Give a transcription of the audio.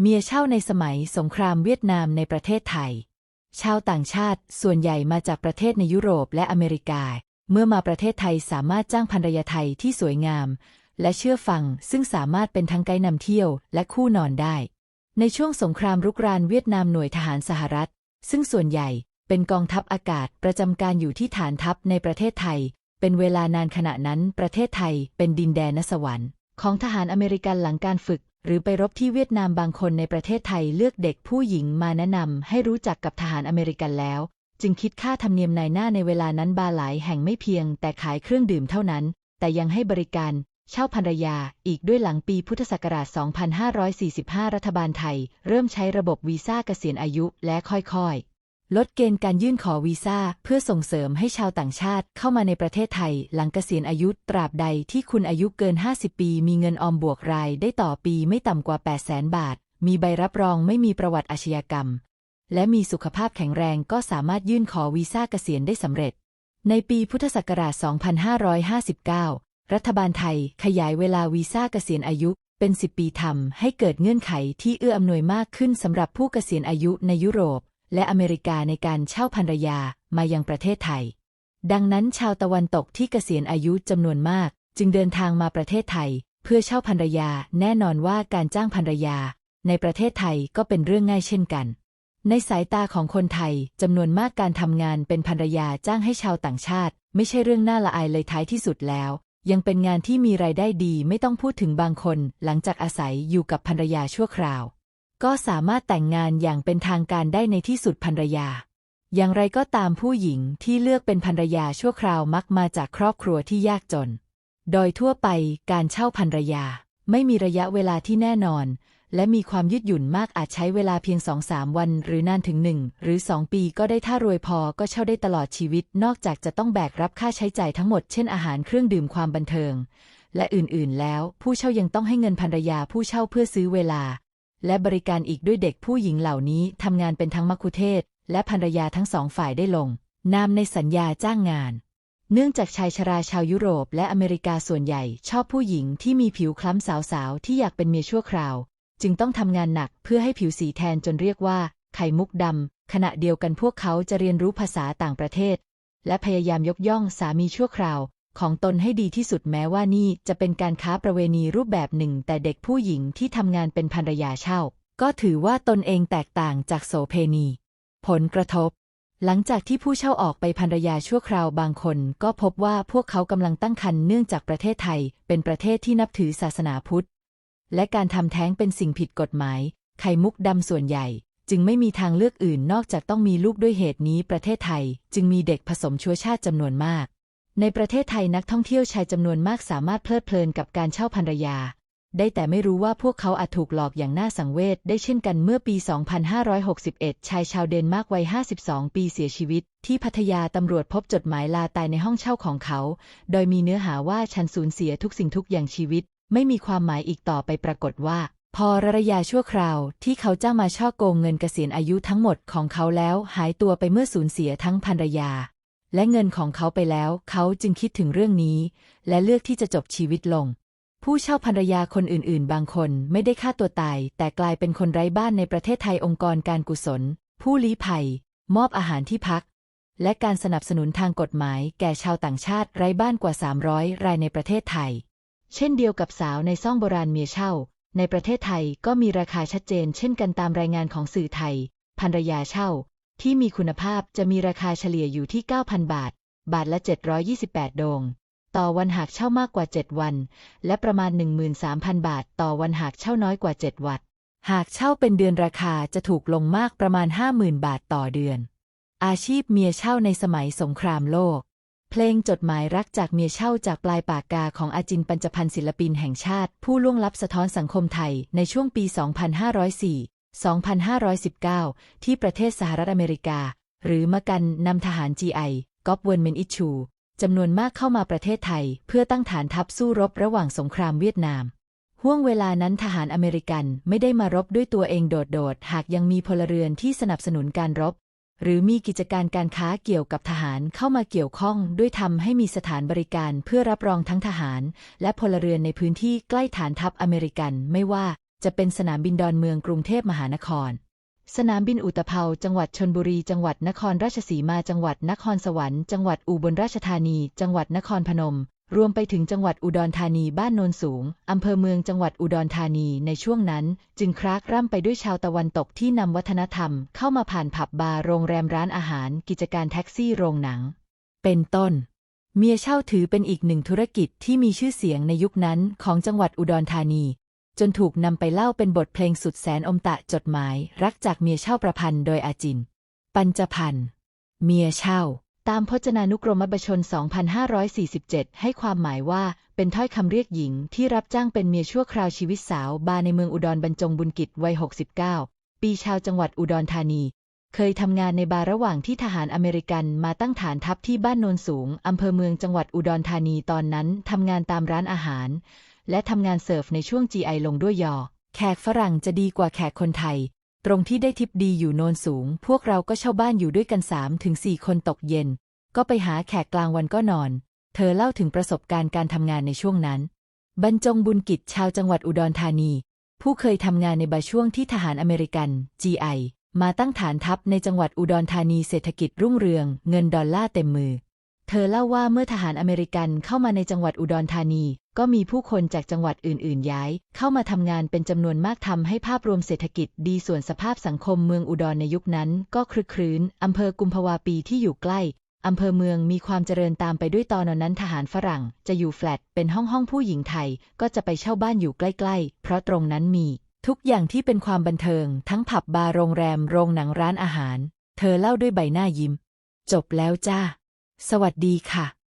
เมียเช่าในสมัยสงครามเวียดนามในประเทศไทย ชาวต่างชาติส่วนใหญ่มาจากประเทศในยุโรปและอเมริกา เมื่อมาประเทศไทยสามารถจ้างภรรยาไทยที่สวยงาม และเชื่อฟังซึ่งสามารถเป็นทั้งไกด์นำเที่ยวและคู่นอนได้ ในช่วงสงครามรุกรานเวียดนามหน่วยทหารสหรัฐ ซึ่งส่วนใหญ่เป็นกองทัพอากาศประจำการอยู่ที่ฐานทัพในประเทศไทย เป็นเวลานานขณะนั้นประเทศไทยเป็นดินแดนนสวรรค์ของทหารอเมริกันหลังการฝึก หรือไปรบที่เวียดนามบางคนในประเทศไทยเลือกเด็กผู้หญิงมาแนะนำให้รู้จักกับทหารอเมริกันแล้ว จึงคิดค่าธรรมเนียมนายหน้าในเวลานั้นบาร์หลายแห่งไม่เพียง แต่ขายเครื่องดื่มเท่านั้น แต่ยังให้บริการ เช่าภรรยาอีกด้วยหลังปีพุทธศักราช 2545 รัฐบาลไทย เริ่มใช้ระบบวีซ่าเกษียณอายุและค่อยๆ ลดเกณฑ์การยื่นขอวีซ่า เพื่อส่งเสริมให้ชาวต่างชาติเข้ามาในประเทศไทย หลังเกษียณอายุตราบใดที่คุณอายุเกิน 50 ปี มีเงินออมบวกรายได้ต่อปีไม่ต่ำกว่า 800,000บาท มีใบรับรองไม่มีประวัติอาชญากรรม และมีสุขภาพแข็งแรงก็สามารถยื่นขอวีซ่าเกษียณได้สำเร็จ ในปีพุทธศักราช 2559 รัฐบาลไทยขยายเวลาวีซ่าเกษียณอายุเป็น 10 ปีทำให้เกิดเงื่อนไขที่เอื้ออำนวยมากขึ้นสำหรับผู้เกษียณอายุในยุโรป และอเมริกาในการเช่าภรรยามายังประเทศไทย ดังนั้นชาวตะวันตกที่เกษียณอายุจำนวนมาก จึงเดินทางมาประเทศไทย เพื่อเช่าภรรยาแน่นอนว่าการจ้างภรรยา ในประเทศไทยก็เป็นเรื่องง่ายเช่นกัน ในสายตาของคนไทยจำนวนมากการทำงานเป็นภรรยาจ้างให้ชาวต่างชาติ ไม่ใช่เรื่องน่าละอายเลยท้ายที่สุดแล้ว ยังเป็นงานที่มีรายได้ดีไม่ต้องพูดถึงบางคน หลังจากอาศัยอยู่กับภรรยาชั่วคราว ก็สามารถแต่งงานอย่างเป็นทางการได้ในที่สุดภรรยา อย่างไรก็ตามผู้หญิงที่เลือกเป็นภรรยาชั่วคราวมักมาจากครอบครัวที่ยากจน โดยทั่วไปการเช่าภรรยา ไม่มีระยะเวลาที่แน่นอน และมีความยืดหยุ่นมากอาจใช้เวลาเพียงสองสามวัน หรือนานถึงหนึ่งหรือสองปีก็ได้ถ้ารวยพอก็เช่าได้ตลอดชีวิต นอกจากจะต้องแบกรับค่าใช้จ่ายทั้งหมดเช่นอาหารเครื่องดื่มความบันเทิง และอื่นๆ แล้ว ผู้เช่ายังต้องให้เงินภรรยาผู้เช่าเพื่อซื้อเวลา และบริการอีกด้วยเด็กผู้หญิงเหล่านี้ทำงานเป็นทั้งมัคคุเทศก์และภรรยาทั้งสองฝ่ายได้ลง นามในสัญญาจ้างงาน เนื่องจากชายชราชาวยุโรปและอเมริกาส่วนใหญ่ ชอบผู้หญิงที่มีผิวคล้ำสาวๆ ที่อยากเป็นเมียชั่วคราว จึงต้องทำงานหนักเพื่อให้ผิวสีแทนจนเรียกว่า ไข่มุกดำขณะเดียวกันพวกเขาจะเรียนรู้ภาษาต่างประเทศ และพยายามยกย่องสามีชั่วคราว ของตนให้ดีที่สุดแม้ว่านี่จะเป็นการค้าประเวณีรูปแบบหนึ่ง แต่เด็กผู้หญิงที่ทำงานเป็นภรรยาเช่า ก็ถือว่าตนเองแตกต่างจากโสเพณี ผลกระทบ หลังจากที่ผู้เช่าออกไปภรรยาชั่วคราวบางคน ก็พบว่าพวกเขากำลังตั้งครรภ์เนื่องจากประเทศไทย เป็นประเทศที่นับถือศาสนาพุทธ และการทำแท้งเป็นสิ่งผิดกฎหมาย ไข่มุกดำส่วนใหญ่จึงไม่มีทางเลือกอื่นนอกจากต้องมีลูกด้วยเหตุนี้ประเทศไทย จึงมีเด็กผสมชั่วชาติจำนวนมาก ในประเทศไทยนักท่องเที่ยวชายจำนวนมากสามารถเพลิดเพลินกับการเช่าภรรยา ได้แต่ไม่รู้ว่าพวกเขาอาจถูกหลอกอย่างน่าสังเวชได้เช่นกันเมื่อปี 2561 ชายชาวเดนมาร์กวัย 52 ปีเสียชีวิต ที่พัทยาตำรวจพบจดหมายลาตายในห้องเช่าของเขา โดยมีเนื้อหาว่าฉันสูญเสียทุกสิ่งทุกอย่างชีวิต ไม่มีความหมายอีกต่อไปปรากฏว่า พอระยะชั่วคราว ที่เขาจ้างมาช่อโกงเงินเกษียณอายุทั้งหมดของเขาแล้ว หายตัวไปเมื่อสูญเสียทั้งภรรยา และเงินของเขาไปแล้ว เขาจึงคิดถึงเรื่องนี้ และเลือกที่จะจบชีวิตลง ผู้เช่าภรรยาคนอื่นๆ บางคนไม่ได้ฆ่าตัวตาย แต่กลายเป็นคนไร้บ้านในประเทศไทยองค์กรการกุศล ผู้ลี้ภัย มอบอาหารที่พัก และการสนับสนุนทางกฎหมาย แก่ชาวต่างชาติไร้บ้านกว่า 300 รายในประเทศไทย เช่นเดียวกับสาวในซ่องโบราณเมียเช่า ในประเทศไทยก็มีราคาชัดเจน เช่นกันตามรายงานของสื่อไทยภรรยาเช่า ที่มีคุณภาพจะมีราคาเฉลี่ยอยู่ที่ 9,000 บาท บาทละ 728 โดง ต่อวันหากเช่ามากกว่า 7 วัน และประมาณ 13,000 บาท ต่อวันหากเช่าน้อยกว่า 7 วัตหากเช่าเป็นเดือนราคาจะถูกลงมากประมาณ 50,000 บาทต่อเดือน อาชีพเมียเช่าในสมัยสงครามโลก เพลงจดหมายรักจากเมียเช่าจากปลายปากกาของอาจินปัญจพันธ์ศิลปินแห่งชาติ ผู้ล่วงลับสะท้อนสังคมไทยในช่วงปี 2504 2519 ที่ประเทศสหรัฐอเมริกา หรือมกันนำทหาร GI ก๊อปเวิร์นเมนอิชูจำนวนมากเข้ามาประเทศไทย เพื่อตั้งฐานทัพสู้รบระหว่างสงครามเวียดนามห่วงเวลานั้นทหารอเมริกันไม่ได้มารบด้วยตัวเองโดดๆ หากยังมีพลเรือนที่สนับสนุนการรบ หรือมีกิจการการค้าเกี่ยวกับทหารเข้ามาเกี่ยวข้องด้วยทำให้มีสถานบริการเพื่อรับรองทั้งทหาร และพลเรือนในพื้นที่ใกล้ฐานทัพอเมริกันไม่ว่า จะเป็นสนามบินดอนเมืองกรุงเทพมหานคร สนามบินอุตภเปาจังหวัดชนบุรี จังหวัดนครราชสีมา จังหวัดนครสวรรค์ จังหวัดอุบลราชธานี จังหวัดนครพนม รวมไปถึงจังหวัดอุดรธานีบ้านโนนสูง อำเภอเมืองจังหวัดอุดรธานีในช่วงนั้น จึงครากร่ำไปด้วยชาวตะวันตกที่นำวัฒนธรรม เข้ามาผ่านผับบาร์โรงแรมร้านอาหาร กิจการแท็กซี่โรงหนัง เป็นต้นเมียเช่าถือเป็นอีกหนึ่งธุรกิจที่มีชื่อเสียงในยุคนั้นของจังหวัดอุดรธานี จนถูกนำไปเล่าเป็นบทเพลงสุดแสนอมตะจดหมาย รักจากเมียเช่าประพันธ์โดยอาจิน ปัญจพันธ์เมียเช่า ตามพจนานุกรมบัชน 2547 ให้ความหมายว่าเป็นถ้อยคำเรียกหญิงที่รับจ้างเป็นเมียชั่วคราวชีวิตสาว บาร์ในเมืองอุดรบรรจงบุญกิจวัย 69 ปีชาวจังหวัดอุดรธานี เคยทำงานในบาร์ระหว่างที่ทหารอเมริกันมาตั้งฐานทัพที่บ้านโนนสูงอำเภอเมืองจังหวัดอุดรธานีตอนนั้นทำงานตามร้านอาหาร และทำงานเสิร์ฟในช่วง GI ลงด้วยยอ แขกฝรั่งจะดีกว่าแขกคนไทย ตรงที่ได้ทิปดีอยู่โนนสูง พวกเราก็เช่าบ้านอยู่ด้วยกัน3ถึง4คนตกเย็น ก็ไปหาแขกกลางวันก็นอน เธอเล่าถึงประสบการณ์การทำงานในช่วงนั้น บรรจงบุญกิจชาวจังหวัดอุดรธานี ผู้เคยทำงานในบาช่วงที่ทหารอเมริกัน GI มาตั้งฐานทัพในจังหวัดอุดรธานีเศรษฐกิจรุ่งเรือง เงินดอลลาร์เต็มมือ เธอเล่าว่าเมื่อทหารอเมริกันเข้ามาในจังหวัดอุดรธานี ก็มีผู้คนจากจังหวัดอื่น ๆ ย้าย เข้ามาทำงานเป็นจำนวนมากทำให้ภาพรวมเศรษฐกิจดีส่วนสภาพสังคมเมืองอุดรในยุคนั้น ก็คลึกครื้นอำเภอกุมภาวาปีที่อยู่ใกล้อำเภอเมืองมีความเจริญตามไปด้วยตอนนั้นทหารฝรั่ง จะอยู่แฟลตเป็นห้องห้องผู้หญิงไทย ก็จะไปเช่าบ้านอยู่ใกล้ ๆ เพราะตรงนั้นมี ทุกอย่างที่เป็นความบันเทิง ทั้งผับบาร์โรงแรม โรงหนังร้านอาหาร เธอเล่าด้วยใบหน้ายิ้ม จบแล้วจ้า สวัสดีค่ะ